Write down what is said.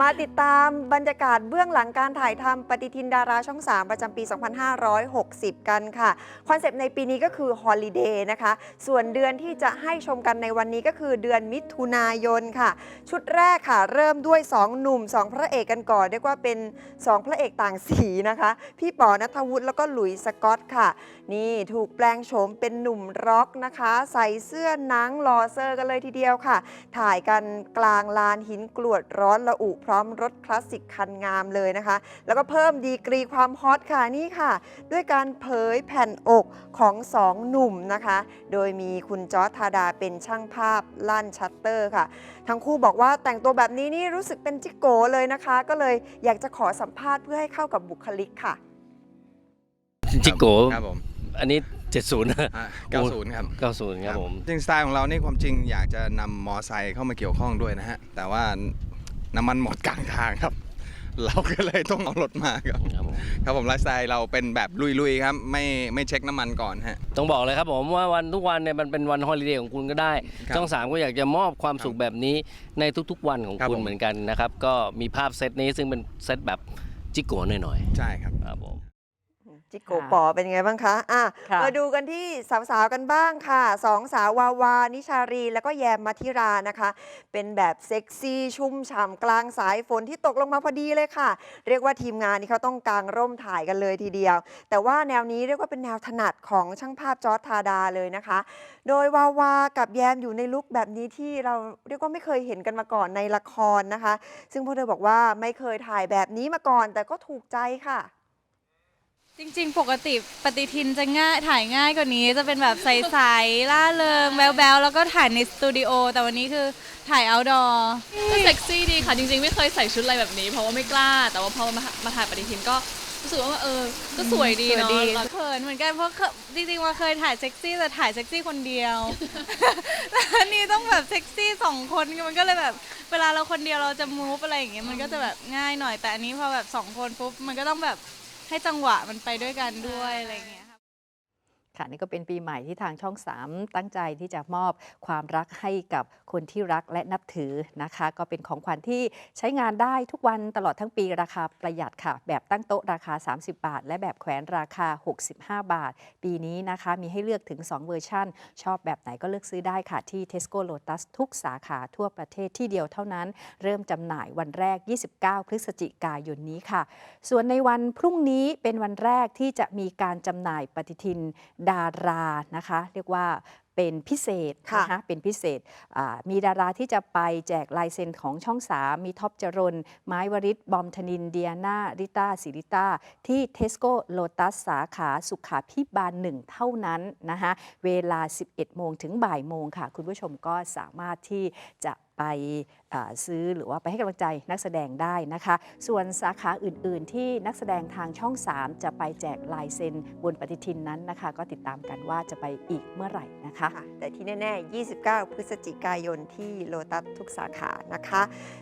มาติดตามบรรยากาศเบื้องหลังการถ่ายทำปฏิทินดาราช่อง 3 ประจำปี 2560 กันค่ะ คอนเซปต์ในปีนี้ก็คือ Holiday นะคะ ส่วนเดือนที่จะให้ชมกันในวันนี้ก็คือเดือนมิถุนายนค่ะ ชุดแรกค่ะ เริ่มด้วย 2 หนุ่ม 2 พระเอกกันก่อน เรียกว่าเป็น 2 พระเอกต่างสีนะคะ พี่ป๋อนัทวุฒิแล้วก็หลุยส์สกอตค่ะ นี่ถูกแปลงโฉมเป็นหนุ่มร็อกนะคะ ใส่เสื้อนังลอเซอร์กันเลยทีเดียวค่ะ ถ่ายกันกลางลานหินกรวดร้อนระอุพร้อมรถคลาสสิกคันงามเลยนะคะ แล้วก็เพิ่มดีกรีความฮอตค่ะนี่ค่ะ ด้วยการเผยแผ่นอกของสองหนุ่มนะคะ โดยมีคุณจอร์จธาดาเป็นช่างภาพลั่นชัตเตอร์ค่ะ ทั้งคู่บอกว่าแต่งตัวแบบนี้นี่รู้สึกเป็นจิโกเลยนะคะ ก็เลยอยากจะขอสัมภาษณ์เพื่อให้เข้ากับบุคลิกค่ะ จิโกครับผมอันนี้ 70นะอะ90 ครับ 90 ครับผม จริงสไตล์ของเรานี่ความจริงอยากจะนำมอไซค์เข้ามาเกี่ยวข้องด้วยนะฮะ แต่ว่า น้ำมันหมดกลางทางครับ เราก็เลยต้องเอารถมาครับ ครับผมครับผมไลฟ์สไตล์เราเป็นแบบลุยๆครับ ไม่ไม่เช็คน้ำมันก่อนฮะ ต้องบอกเลยครับผมว่าวันทุกวันเนี่ยมันเป็นวันฮอลิเดย์ของคุณก็ได้ ครับช่องสามก็อยากจะมอบความสุขแบบนี้ในทุกๆวันของครับคุณผม เหมือนกันนะครับ ก็มีภาพเซตนี้ซึ่งเป็นเซตแบบจิโกหน่อยใช่ครับ ๆครับผม จิโกปอเป็นไงบ้างคะอะค่ะ มาดูกันที่สาวๆกันบ้างค่ะสองสาววาวา นิชารี แล้วก็แยมมัธิรานะคะ เป็นแบบเซ็กซี่ชุ่มฉ่ำกลางสายฝนที่ตกลงมาพอดีเลยค่ะ เรียกว่าทีมงานนี่เขาต้องกางร่มถ่ายกันเลยทีเดียว แต่ว่าแนวนี้เรียกว่าเป็นแนวถนัดของช่างภาพจอร์จธาดาเลยนะคะ โดยวาวากับแยมอยู่ในลุคแบบนี้ที่เราเรียกว่าไม่เคยเห็นกันมาก่อนในละครนะคะ ซึ่งพวกเธอบอกว่าไม่เคยถ่ายแบบนี้มาก่อน แต่ก็ถูกใจค่ะ จริงๆ ปกติปฏิทินจะง่ายถ่ายง่ายกว่านี้ จะเป็นแบบใสๆล่าเริงแบ๊วๆแล้วก็ถ่ายในสตูดิโอแต่วันนี้คือถ่าย outdoor ก็เซ็กซี่ดีค่ะจริงๆ ไม่เคยใส่ชุดอะไรแบบนี้ เพราะว่าไม่กล้า แต่ว่าพอมามาถ่ายปฏิทินก็รู้สึกว่าเออ ก็สวยดีเนาะสวยแล้วเขินเหมือนกันเพราะเคจริงๆมาเคยถ่ายเซ็กซี่แต่ถ่ายเซ็กซี่คนเดียวแล้วอันนี้ต้องแบบเซ็กซี่สองคนมันก็เลยแบบ เวลาเราคนเดียวเราจะมูฟอะไรอย่างเงี้ยมันก็จะแบบง่ายหน่อยแต่อันนี้พอแบบสองคนปุ๊บมันก็ต้องแบบ ให้จังหวะมันไปด้วยกันด้วยอะไรอย่างเงี้ย ค่ะนี่ก็เป็นปีใหม่ที่ทางช่อง 3 ตั้งใจที่จะมอบความรักให้กับคนที่รักและนับถือนะคะ ก็เป็นของขวัญที่ใช้งานได้ทุกวันตลอดทั้งปีราคาประหยัดค่ะ แบบตั้งโต๊ะราคา 30 บาท และแบบแขวนราคา 65 บาท ปีนี้นะคะมีให้เลือกถึง 2 เวอร์ชันชอบแบบไหนก็เลือกซื้อได้ค่ะที่ Tesco Lotus ทุกสาขาทั่วประเทศที่เดียวเท่านั้น เริ่มจำหน่ายวันแรก 29 พฤศจิกายนนี้ค่ะ ส่วนในวันพรุ่งนี้เป็นวันแรกที่จะมีการจำหน่ายปฏิทินดารานะคะ เรียกว่าเป็นพิเศษค่ะนะคะเป็นพิเศษอ่ามีดาราที่จะไปแจกลายเซ็นของช่อง3มีท็อปจรน ไม้วริศบอมธนิน เดียนาริต้าสิริต้า ที่เทสโก้โลตัสสาขาสุขาพิบาลหนึ่งเท่านั้นนะคะเวลา 11 โมงถึงบ่ายโมงค่ะ คุณผู้ชมก็สามารถที่จะ ไปซื้อหรือว่าไปให้กำลังใจนักแสดงได้นะคะ ส่วนสาขาอื่น ๆ ที่นักแสดงทางช่อง 3 จะไปแจกลายเซ็นบนปฏิทินนั้นนะคะ ก็ติดตามกันว่าจะไปอีกเมื่อไหร่นะคะค่ะแต่ที่แน่ ๆ 29 พฤศจิกายนที่โลตัสทุกสาขานะคะ